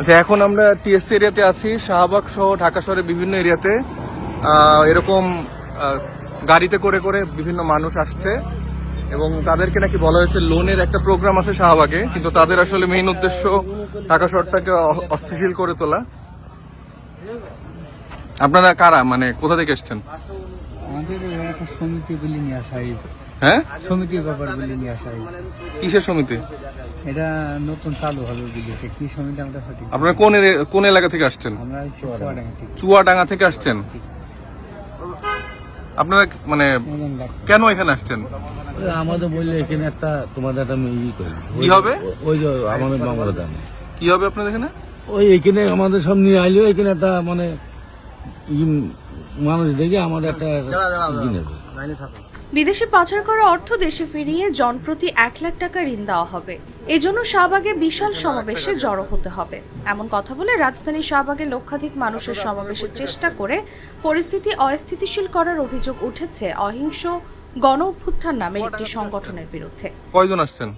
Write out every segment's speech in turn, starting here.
আচ্ছা এখন আমরা টিএসসি এরিয়াতে আছি। শাহবাগ সহ ঢাকা শহরের বিভিন্ন এরিয়াতে। এরকম গাড়িতে করে করে বিভিন্ন মানুষ আসছে। এবং তাদেরকে নাকি বলা হয়েছে লোনের একটা প্রোগ্রাম আছে শাহবাগে কিন্তু তাদের আসলে মেইন উদ্দেশ্য ঢাকা শহরটাকে অ- অস্থিতিশীল করে তোলা। আপনারা কারা? মানে কোথা থেকে এসছেন? সমিতি হ্যাঁ? সমিতির ব্যাপার কিসের সমিতি? এটা নতুন চালু হবে বিদেশে। কি আমরা সঠিক? আপনারা কোন কোন এলাকা থেকে আসছেন? আমরা চুয়াডাঙ্গা থেকে। চুয়াডাঙ্গা থেকে। আসছেন? আপনারা মানে কেন এখানে আসছেন? ওই আমাদের বললে এখানে একটা তোমাদের একটা ই করি। কি হবে? ওই যে আমাদের বাংলা দামে কি হবে আপনাদের এখানে? ওই এখানে আমাদের সব নিয়ে আইলেও এখানে একটা মানে মানুষ দেখে আমাদের একটা ই নেবে। বিদেশে পাচার করা অর্থ দেশে ফিরিয়ে জনপ্রতি এক লাখ টাকা ঋণ দেওয়া হবে। এজন্য শাহবাগে বিশাল সমাবেশে জড়ো হতে হবে। এমন কথা বলে রাজধানী শাহবাগে লক্ষাধিক মানুষের সমাবেশের চেষ্টা করে পরিস্থিতি অস্থিতিশীল করার অভিযোগ উঠেছে অহিংস গণ অভ্যুত্থান নামের একটি সংগঠনের বিরুদ্ধে। কয়জন আসছেন?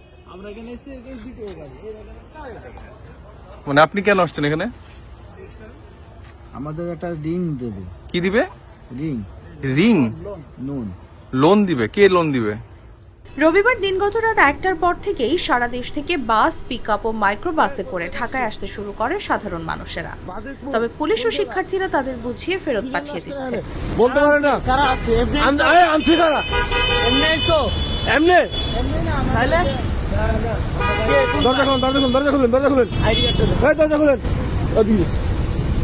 মানে আপনি কেন আসছেন এখানে? আমাদের একটা রিং দেবে। কি দিবে? রিং রিং নুন লোন দিবে? কে লোন দিবে? রবিবার দিনগত রাত একটার পর থেকেই সারা দেশ থেকে বাস পিকআপ ও মাইক্রোবাসে করে ঢাকায় আসতে শুরু করে সাধারণ মানুষেরা। তবে পুলিশ ও শিক্ষার্থীরা তাদের বুঝিয়ে ফেরত পাঠিয়ে দিচ্ছে। বলতে পারে না। কারা আছে? আনছে কারা? এমনি তো এমনি? তাহলে দরজা খুলুন দরজা খুলুন দরজা খুলুন দরজা খুলুন। দরজা খুলুন।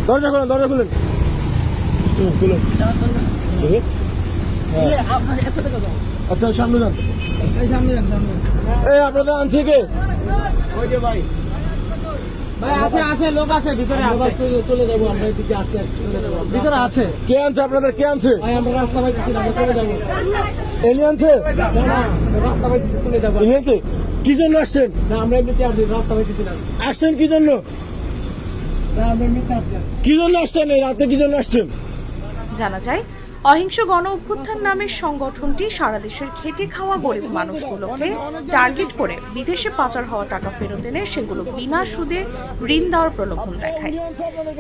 দরজা খুলুন দরজা খুলুন। খুলুন। আচ্ছা সামনে যান। এই আপনাদের আনছে কে? ওই যে ভাই। আছে আছে লোক আছে ভিতরে আছে। চলে যাব আমরা এদিকে আসতে চলে যাব। ভিতরে আছে। কে আনছে আপনাদের? কে আনছে? আমরা রাস্তা পাইতেছি না আমরা চলে যাব। এলি আনছে? রাস্তা চলে যাব। এলি আনছে? কি জন্য আসছেন? না আমরা এমনিতে আসছি রাস্তা পাইতেছি আসছেন কি জন্য? কি জন্য আসছেন? এই রাতে কি জন্য আসছেন? জানা যায় অহিংস গণ অভ্যুত্থান নামের সংগঠনটি সারা দেশের খেটে খাওয়া গরিব মানুষগুলোকে টার্গেট করে বিদেশে পাচার হওয়া টাকা ফেরত এনে সেগুলো বিনা সুদে ঋণ দেওয়ার প্রলোভন দেখায়।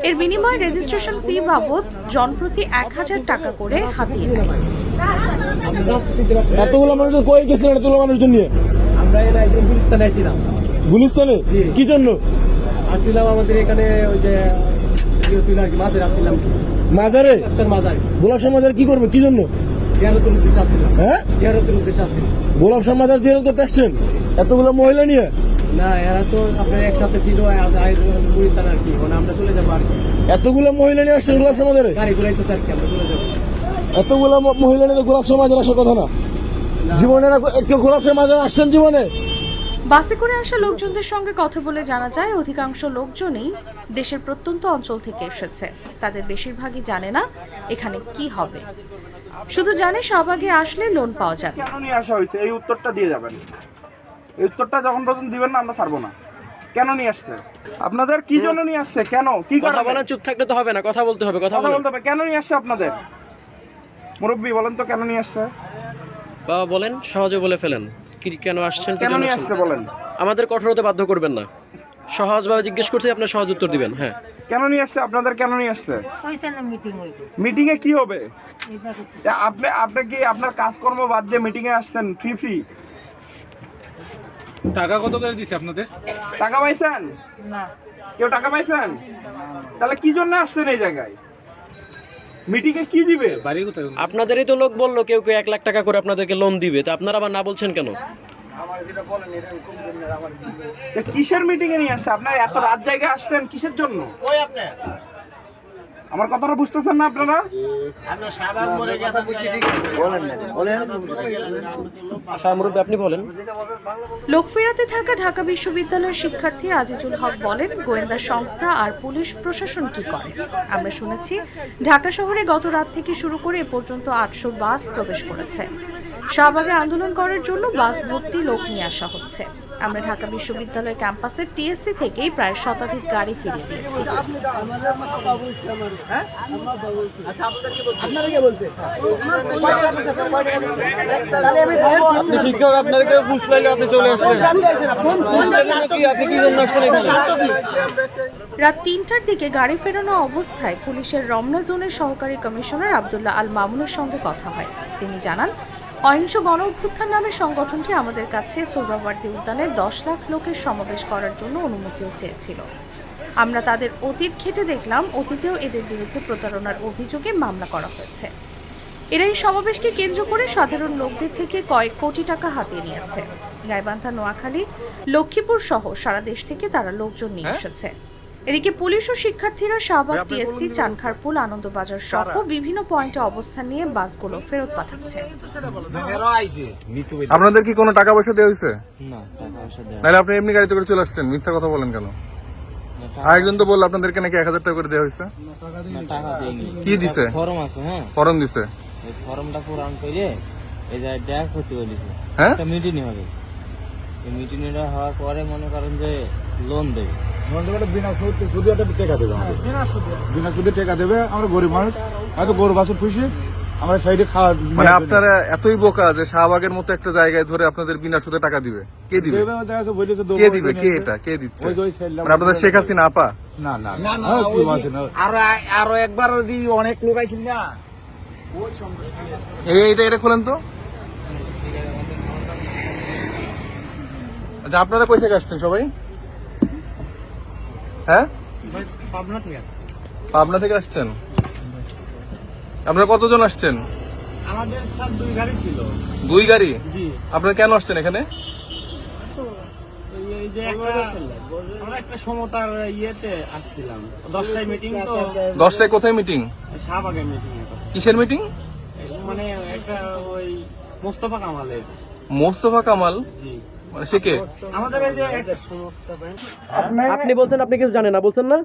এর বিনিময়ে রেজিস্ট্রেশন ফি বাবদ জনপ্রতি এক হাজার টাকা করে হাতিয়ে নেয়। এতগুলো মানুষজন কই গেছিলেন এতগুলো মানুষজন নিয়ে? আমরা এর একজন গুলিস্তানে আসছিলাম গুলিস্তানে? কি জন্য? আসছিলাম আমাদের এখানে ওই যে আর আসছিলাম মাজারে একটা মাজার গোলাপ শাহ মাজার কি করবে? কি জন্য? হ্যাঁ? জিয়ারতের উদ্দেশ্যে আসছিলাম গোলাপ শাহ মাজার জিয়ারত করতে আসছেন এতগুলো মহিলা নিয়ে? না এরা তো আপনার একসাথে ছিল আর কি। মানে আমরা চলে যাব আর এতগুলো মহিলা নিয়ে আসছেন গোলাপ শাহ মাজারে গাড়ি ঘুরাইতেছে আর কি আমরা চলে যাব? এতগুলো মহিলা নিয়ে তো গোলাপ শাহ মাজার আসার কথা না। জীবনে গোলাপ শাহ মাজার আসছেন জীবনে? বাসে করে আসা লোকজনদের সঙ্গে কথা বলে জানা যায় অধিকাংশ লোকজনই দেশের প্রত্যন্ত অঞ্চল থেকে এসেছে। তাদের বেশিরভাগই জানে না এখানে কি হবে। শুধু জানে শাহবাগে আসলে লোন পাওয়া যাবে। কেন নিয়ে আসা হয়েছে? এই উত্তরটা দিয়ে যাবেন। এই উত্তরটা যখন পর্যন্ত দিবেন না আমরা ছাড়বো না। কেন নিয়ে আসছে? আপনাদের কি জন্য নিয়ে আসছে? কেন? কি কথা? বলেন চুপ থাকলে তো হবে না কথা বলতে হবে কথা বলতে হবে। কেন নিয়ে আসছে আপনাদের? মুরব্বী বলেন তো কেন নিয়ে আসছে? বাবা বলেন সহজে বলে ফেলেন। কেন আসছেন কেন নিয়ে? আসছে বলেন? আমাদের কঠোর হতে বাধ্য করবেন না। সহজভাবে জিজ্ঞেস করতে আপনার সহজ উত্তর দিবেন হ্যাঁ। কেন নিয়ে আসছে? আপনাদের কেন নিয়ে আসছে মিটিং এ কি হবে? তা আপনি আপনি কি আপনার কাজকর্ম বাদ দিয়ে মিটিং এ আসছেন? ফ্রি ফ্রি টাকা কত করে দিছে আপনাদের? টাকা পাইছেন? না। কেউ টাকা পাইছেন? তাহলে কি জন্য আসছেন এই জায়গায়? মিটিং এ কি দিবে? আপনাদেরই তো লোক বলল কেউ কেউ এক লাখ টাকা করে আপনাদেরকে লোন দিবে। তো আপনারা আবার না বলছেন কেন? তা কিসের মিটিং এ নিয়ে আসছে? আপনার এত রাত জায়গায় আসতেন কিসের জন্য? আমার কথাটা বুঝতেছেন না আপনারা? আপনি বলেন। লোক ফেরাতে থাকা ঢাকা বিশ্ববিদ্যালয়ের শিক্ষার্থী আজিজুল হক বলেন গোয়েন্দা সংস্থা আর পুলিশ প্রশাসন কি করে? আমরা শুনেছি ঢাকা শহরে গত রাত থেকে শুরু করে এ পর্যন্ত আটশো বাস প্রবেশ করেছে। শাহবাগে আন্দোলন করার জন্য বাস ভর্তি লোক নিয়ে আসা হচ্ছে। আমরা ঢাকা বিশ্ববিদ্যালয় ক্যাম্পাসের টিএসসি থেকেই প্রায় শতাধিক গাড়ি ফিরিয়ে দিয়েছি। শিক্ষক আপনাকে আপনি চলে রাত তিনটার দিকে গাড়ি ফেরানো অবস্থায় পুলিশের রমনা জোনের সহকারী কমিশনার আবদুল্লাহ আল মামুনের সঙ্গে কথা হয়। তিনি জানান অহিংস গণ অভ্যুত্থান নামে সংগঠনটি আমাদের কাছে সোহরাওয়ার্দী উদ্যানে দশ লাখ লোকের সমাবেশ করার জন্য অনুমতিও চেয়েছিল। আমরা তাদের অতীত ঘেটে দেখলাম অতীতেও এদের বিরুদ্ধে প্রতারণার অভিযোগে মামলা করা হয়েছে। এরা এই সমাবেশকে কেন্দ্র করে সাধারণ লোকদের থেকে কয়েক কোটি টাকা হাতিয়ে নিয়েছে। গাইবান্ধা নোয়াখালী লক্ষ্মীপুর সহ সারা দেশ থেকে তারা লোকজন নিয়ে এসেছে। এদিকে পুলিশ ও শিক্ষার্থীরা শাহবাগ টিএসসি চানখারপুল আনন্দবাজার সহ বিভিন্ন পয়েন্টে অবস্থান নিয়ে বাসগুলো ফেরত পাঠাচ্ছে। আপনাদের কি কোনো টাকা পয়সা দেওয়া হয়েছে? নাহলে আপনি এমনি গাড়িতে করে চলে আসছেন মিথ্যা কথা বলেন কেন? আরেকজন তো বলল আপনাদেরকে নাকি এক হাজার টাকা করে দেওয়া হয়েছে। কি দিছে? ফর্ম আছে হ্যাঁ। ফরম দিছে? এই ফর্মটা পূরণ করে এই যে দেখ হতে বলেছে হ্যাঁ? মিটিং হবে। এই হওয়ার পরে মনে করেন যে লোন দেবে। বিনা সুদে সুদে একটা টাকা দেবে বিনা সুদে। টাকা দেবে আমরা গরিব মানুষ। হয়তো গরু বাছুর খুশি আমরা সাইডে খাওয়া মানে আপনারা এতই বোকা যে শাহবাগের মতো একটা জায়গায় ধরে আপনাদের বিনা সুদে টাকা দিবে? কে দিবে? কে দিবে? কে এটা? কে দিচ্ছে? মানে আপনাদের শেখ হাসিনা আপা? না না না। না না হ্যাঁ, হ্যাঁ। আরও আরও একবার যদি অনেক লোক আইছিল না এই এটা এটা খোলেন তো। আচ্ছা আপনারা কই থেকে আসছেন সবাই? হ্যাঁ? পাবনা থেকে পাবনা থেকে আসছেন? আপনারা কতজন আসছেন? আমাদের সব দুই গাড়ি ছিল। দুই গাড়ি? জি। আপনারা কেন আসছেন এখানে? এই- এই যে আমরা একটা সমতার ইয়েতে আসছিলাম। দশটায় মিটিং তো। দশটায় কোথায় মিটিং শাহবাগের মিটিং কিসের মিটিং মানে একটা ওই মোস্তফা কামালের। মোস্তফা কামাল? জি। সে কে? আমাদের এই যে একটা আপনি বলছেন আপনি কিছু জানেন না বলছেন না?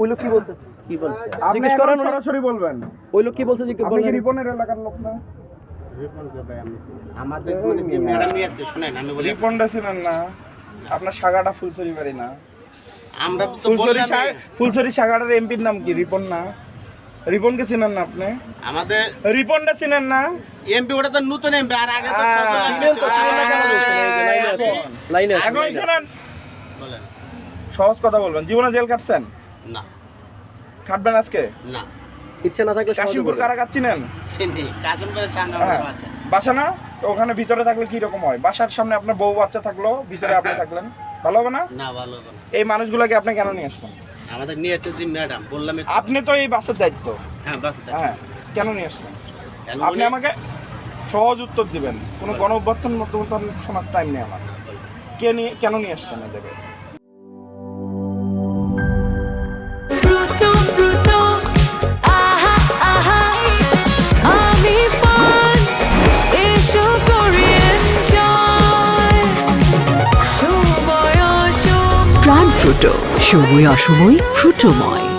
ওই লোক কি বলছে? কি বলছে? আপনি জিজ্ঞেস করেন সরাসরি বলবেন। ওই লোক কি বলছে জিজ্ঞেস বলেন রিপনের এলাকার লোক না? আমাদের মানে ম্যাডাম নিয়ে আসছে শুনেন আমি বলি রিপনটা ছিলেন না। আপনার সাগাটা বাড়ি না? আমরা তো ফুলসরি সাগাটার এমপির নাম কি? রিপন না? রিপনকে চিনেন না আপনি? আমাদের রিপনটা চিনেন না? এমপি ওটা তো নতুন এমপি আর আগে তো লাইনে এখন শোনেন সহজ কথা বলবেন জীবনে জেল কাটছেন? না। খাটবেন আজকে? না। ইচ্ছে না থাকলে কাশিমপুর কারাগার চিনেন? চিনি সামনে হ্যাঁ। বাসা। না? তো ওখানে ভিতরে থাকলে কি রকম হয়? বাসার সামনে আপনার বউ বাচ্চা থাকল ভিতরে আপনি থাকলেন? ভালো হবে না? না ভালো হবে না। এই মানুষগুলোকে আপনি কেন নিয়ে আসছেন? আমাদের নিয়ে আসছে যে ম্যাডাম বললাম আপনি তো এই বাসের দায়িত্ব। হ্যাঁ বাস হ্যাঁ কেন নিয়ে আসছেন? আপনি আমাকে সহজ উত্তর দিবেন। কোনো গণ অভ্যর্থন মধ্যবর্তন শোনার টাইম নেই আমার। কে নিয়ে কেন নিয়ে আসছেন এই ফ্রুটো সময় অসময় ফ্রুটোময়।